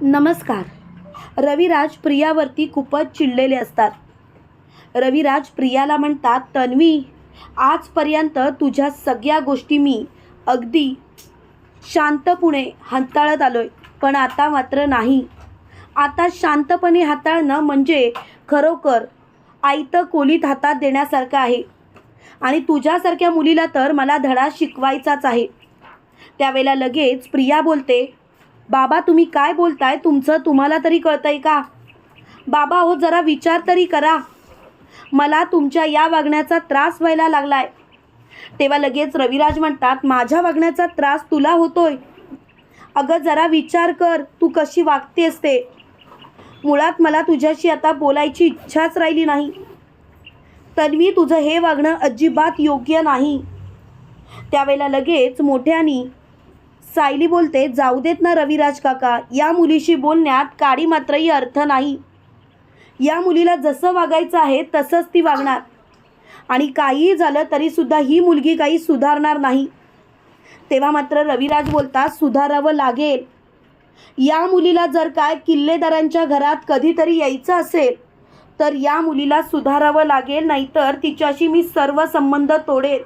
नमस्कार. रविराज प्रियावरती खूपच चिडलेले असतात. रविराज प्रियाला म्हणतात तन्वी आजपर्यंत तुझ्या सगळ्या गोष्टी मी अगदी शांतपणे हाताळत आलो आहे पण आता मात्र नाही. आता शांतपणे हाताळणं म्हणजे खरोखर आईतं कोलीत हातात देण्यासारखं आहे. आणि तुझ्यासारख्या मुलीला तर मला धडा शिकवायचाच आहे. त्यावेळेला लगेच प्रिया बोलते बाबा तुम्ही काय बोलताय? तुमचं तुम्हाला तरी कळतंय का? बाबा हो जरा विचार तरी करा. मला तुमच्या या वागण्याचा त्रास व्हायला लागलाय. तेव्हा लगेच रविराज म्हणतात माझ्या वागण्याचा त्रास तुला होतोय. अगं जरा विचार कर तू कशी वागतेस ते. मुळात मला तुझ्याशी आता बोलायची इच्छाच राहिली नाही. तन्वी तुझं हे वागणं अजिबात योग्य नाही. त्यावेळेला लगेच मोठ्यानी सायली बोलते जाऊ देत ना रविराज काका. या मुलीशी बोलण्यात काडी मात्रही अर्थ नाही. या मुलीला जसं वागायचं आहे तसंच ती वागणार. आणि काहीही झालं तरीसुद्धा ही मुलगी काही सुधारणार नाही. तेव्हा मात्र रविराज बोलतात सुधारावं लागेल. या मुलीला जर काय किल्लेदारांच्या घरात कधीतरी यायचं असेल तर या मुलीला सुधारावं लागेल नाहीतर तिच्याशी मी सर्व संबंध तोडेल.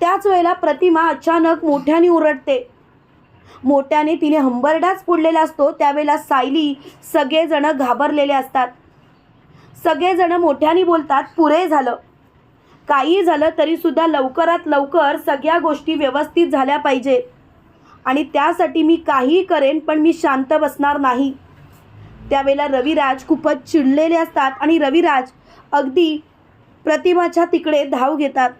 त्याच वेळेला प्रतिमा अचानक मोठ्याने ओरडते. मोठ्याने तिने हंबरडाच फोडलेला असतो त्यावेळेला सायली सगळेजण घाबरलेले असतात. सगळेजण मोठ्याने बोलतात पुरे झालं. काही झालं तरीसुद्धा लवकरात लवकर सगळ्या गोष्टी व्यवस्थित झाल्या पाहिजेत आणि त्यासाठी मी काहीही करेन पण मी शांत बसणार नाही. त्यावेळेला रविराज खूपच चिडलेले असतात आणि रविराज अगदी प्रतिमाच्या तिकडे धाव घेतात.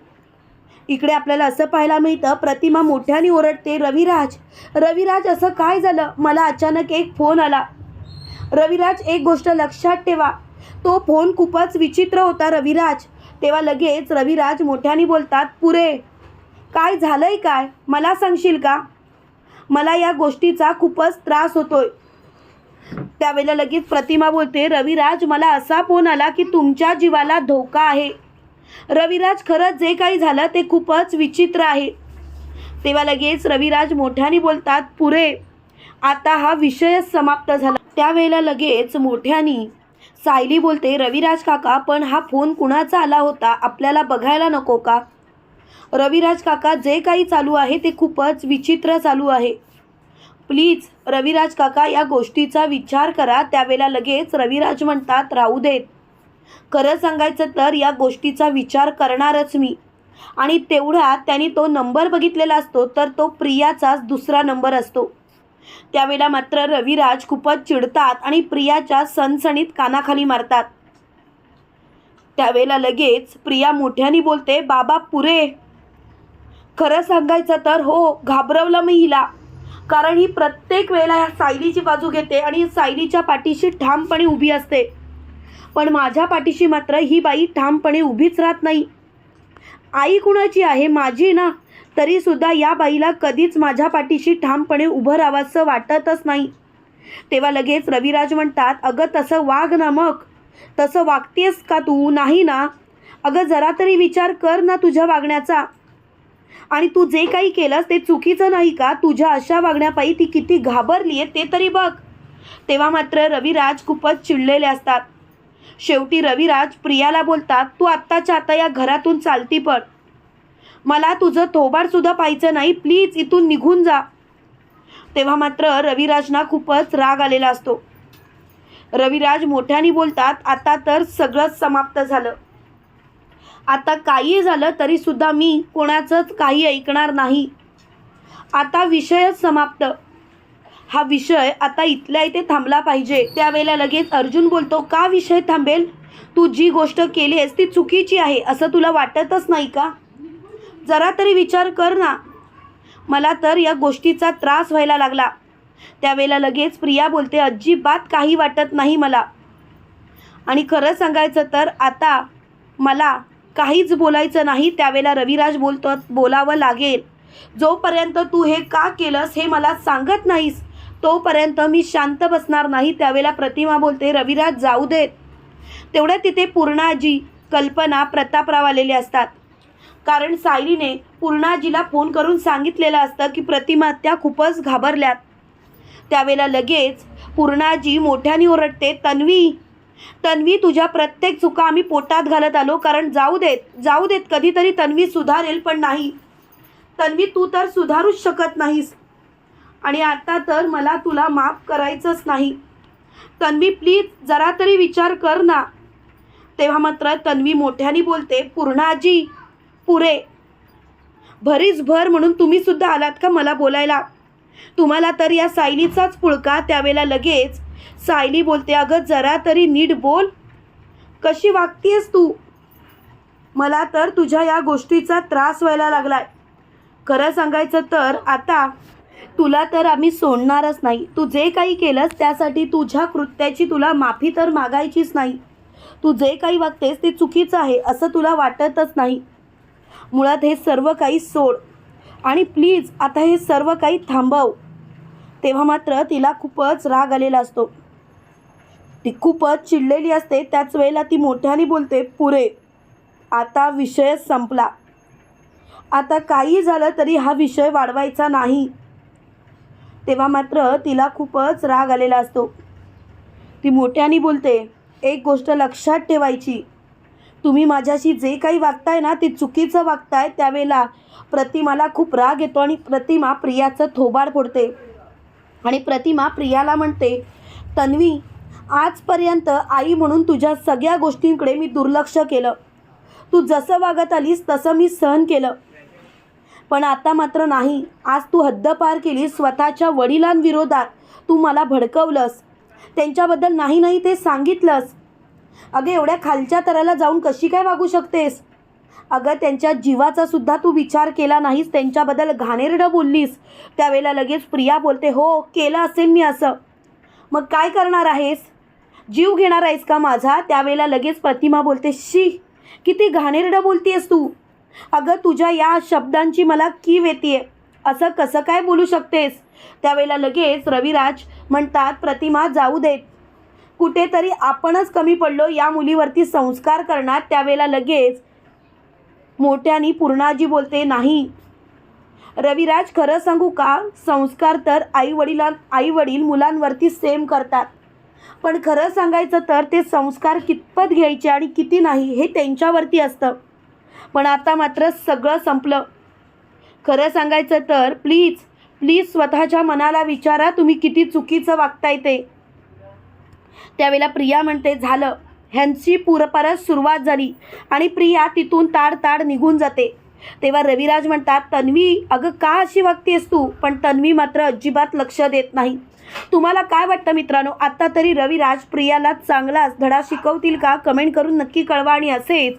इकडे आपल्याला असं पाहायला मिळतं प्रतिमा मोठ्याने ओरडते रविराज रविराज असं काय झालं? मला अचानक एक फोन आला. रविराज एक गोष्ट लक्षात ठेवा. तो फोन खूपच विचित्र होता रविराज. तेव्हा लगेच रविराज मोठ्याने बोलतात पुरे काय झालंय काय? मला सांगशील का? मला या गोष्टीचा खूपच त्रास होतोय. त्यावेळेला लगेच प्रतिमा बोलते रविराज मला असा फोन आला की तुमच्या जीवाला धोका आहे. रविराज खरंच जे काही झालं ते खूपच विचित्र आहे. तेव्हा लगेच रविराज मोठ्याने बोलतात पुरे आता हा विषयच समाप्त झाला. त्यावेळेला लगेच मोठ्यानी सायली बोलते रविराज काका पण हा फोन कुणाचा आला होता? आपल्याला बघायला नको का? रविराज काका जे काही चालू आहे ते खूपच विचित्र चालू आहे. प्लीज रविराज काका या गोष्टीचा विचार करा. त्यावेळेला लगेच रविराज म्हणतात राहू देत. खरं सांगायचं तर या गोष्टीचा विचार करणारच मी. आणि तेवढ्यात त्यांनी तो नंबर बघितलेला असतो तर तो प्रियाचाच दुसरा नंबर असतो. त्यावेळेला मात्र रविराज खूपच चिडतात आणि प्रियाच्या सणसणीत कानाखाली मारतात. त्यावेळेला लगेच प्रिया मोठ्याने बोलते बाबा पुरे. खरं सांगायचं तर हो घाबरवलं मी हिला. कारण ही प्रत्येक वेळेला ह्या सायलीची बाजू घेते आणि सायलीच्या पाठीशी ठामपणे उभी असते. पण माझ्या पाठीशी मात्र ही बाई ठामपणे उभीच राहत नाही. आई कुणाची आहे माझी ना? तरीसुद्धा या बाईला कधीच माझ्या पाठीशी ठामपणे उभं राहावंसं वाटतच नाही. तेव्हा लगेच रविराज म्हणतात अगं तसं वाग ना मग. तसं वागतेस का तू? नाही ना. अगं जरा तरी विचार कर ना तुझ्या वागण्याचा. आणि तू जे काही केलंस ते चुकीचं नाही का? तुझ्या अशा वागण्यापायी ती किती घाबरली आहे ते तरी बघ. तेव्हा मात्र रविराज खूपच चिडलेले असतात. शेवटी रविराज प्रियाला बोलतात तू आत्ताच्या आता या घरातून चालती पड मला तुझं थोबाडसुद्धा पाहायचं नाही प्लीज इथून निघून जा. तेव्हा मात्र रविराजना खूपच राग आलेला असतो. रविराज मोठ्याने बोलतात आता तर सगळंच समाप्त झालं. आता काही झालं तरीसुद्धा मी कोणाचंच काही ऐकणार नाही. आता विषयच समाप्त. हा विषय आता इथल्या इथे थांबला पाहिजे. त्यावेळेला लगेच अर्जुन बोलतो का विषय थांबेल? तू जी गोष्ट केली आहेस ती चुकीची आहे असं तुला वाटतच नाही का? जरा तरी विचार कर ना. मला तर या गोष्टीचा त्रास व्हायला लागला. त्यावेळेला लगेच प्रिया बोलते अजिबात काही वाटत नाही मला. आणि खरं सांगायचं तर आता मला काहीच बोलायचं नाही त्यावेळेला रविराज बोलतो बोलावं लागेल. जोपर्यंत तू हे का केलंस हे मला सांगत नाहीस. तोपर्यंत मी शांत बसणार नाही त्यावेळेला प्रतिमा बोलते रविराज जाऊ देत. तेवढ्या तिथे पूर्णाजी कल्पना प्रतापराव आलेले असतात. कारण सायलीने पूर्णाजीला फोन करून सांगितलेलं असतं की प्रतिमा त्या खूपच घाबरल्यात. त्यावेळेला लगेच पूर्णाजी मोठ्याने ओरडते तन्वी तन्वी तुझ्या प्रत्येक चुका आम्ही पोटात घालत आलो कारण जाऊ देत जाऊ देत कधीतरी तन्वी सुधारेल पण नाही. तन्वी तू तर सुधारूच शकत नाहीस. आणि आता तर मला तुला माफ करायचंच नाही. तन्वी प्लीज जरा तरी विचार कर ना. तेव्हा मात्र तन्वी मोठ्याने बोलते पूर्णाजी पुरे. भरीच भर म्हणून तुम्ही सुद्धा आलात का मला बोलायला? तुम्हाला तर या सायलीचाच पुळका त्यावेळेला लगेच. सायली बोलते अगं जरा तरी नीट बोल. कशी वागतीयस तू? मला तर तुझ्या या गोष्टीचा त्रास व्हायला लागलाय. खरं सांगायचं तर आता तुला तर आम्ही सोडणारच नाही. तू जे काही केलंस त्यासाठी तुझ्या कृत्याची तुला माफी तर मागायचीच नाही. तू जे काही वागतेस ते चुकीचं आहे असं तुला वाटतच नाही. मुळात हे सर्व काही सोड. आणि प्लीज आता हे सर्व काही थांबव. तेव्हा मात्र तिला खूपच राग आलेला असतो. ती खूपच चिडलेली असते. त्याच वेळेला ती मोठ्याने बोलते पुरे आता विषय संपला. आता काही झालं तरी हा विषय वाढवायचा नाही. तेव्हा मात्र तिला खूपच राग आलेला असतो. ती मोठ्याने बोलते एक गोष्ट लक्षात ठेवायची. तुम्ही माझ्याशी जे काही वागताय ना ते चुकीचं वागताय. त्यावेळेला प्रतिमाला खूप राग येतो आणि प्रतिमा प्रियाचं थोबाड फोडते. आणि प्रतिमा प्रियाला म्हणते तन्वी आजपर्यंत आई म्हणून तुझ्या सगळ्या गोष्टींकडे मी दुर्लक्ष केलं. तू जसं वागत आलीस तसं मी सहन केलं. पण आता मात्र नाही. आज तू हद्दपार केलीस केली स्वतःच्या वडिलांविरोधात. तू मला भडकवलंस. त्यांच्याबद्दल नाही नाही ते सांगितलंस. अगं एवढ्या खालच्या तराला जाऊन कशी काय वागू शकतेस? अगं त्यांच्या जीवाचा सुद्धा तू विचार केला नाहीस त्यांच्याबद्दल घाणेरडं बोललीस. त्यावेळेला लगेच प्रिया बोलते हो केलं असेल मी असं. मग काय करणार आहेस? जीव घेणार आहेस का माझा? त्यावेळेला लगेच प्रतिमा बोलते शी किती घाणेरडं बोलतीयस तू. अगं तुझ्या या शब्दांची मला कीव येते असं कसं काय बोलू शकतेस? त्यावेळेला लगेच रविराज म्हणतात प्रतिमा जाऊ देत. कुठेतरी आपणच कमी पडलो या मुलीवरती संस्कार करणार त्यावेळेला लगेच मोठ्यानी पूर्णाजी बोलते नाही. रविराज खरं सांगू का? संस्कार तर आई वडिला आई वडील मुलांवरती सेम करतात. पण खरं सांगायचं तर ते संस्कार कितपत घ्यायचे आणि किती नाही हे त्यांच्यावरती असतं. पण आता मात्र सगळं संपलं. खरं सांगायचं तर प्लीज प्लीज स्वतःच्या मनाला विचारा तुम्ही किती चुकीचं वागताय ते. त्यावेळेला प्रिया म्हणते झालं. ह्यांची पुरपरत सुरुवात झाली आणि प्रिया तिथून ताड ताड निघून जाते. तेव्हा रविराज म्हणतात तन्वी अगं का अशी वागतेस तू? पण तन्वी मात्र अजिबात लक्ष देत नाही. तुम्हाला काय वाटतं मित्रांनो? आत्ता तरी रविराज प्रियाला चांगलाच धडा शिकवतील का? कमेंट करून नक्की कळवा आणि असेच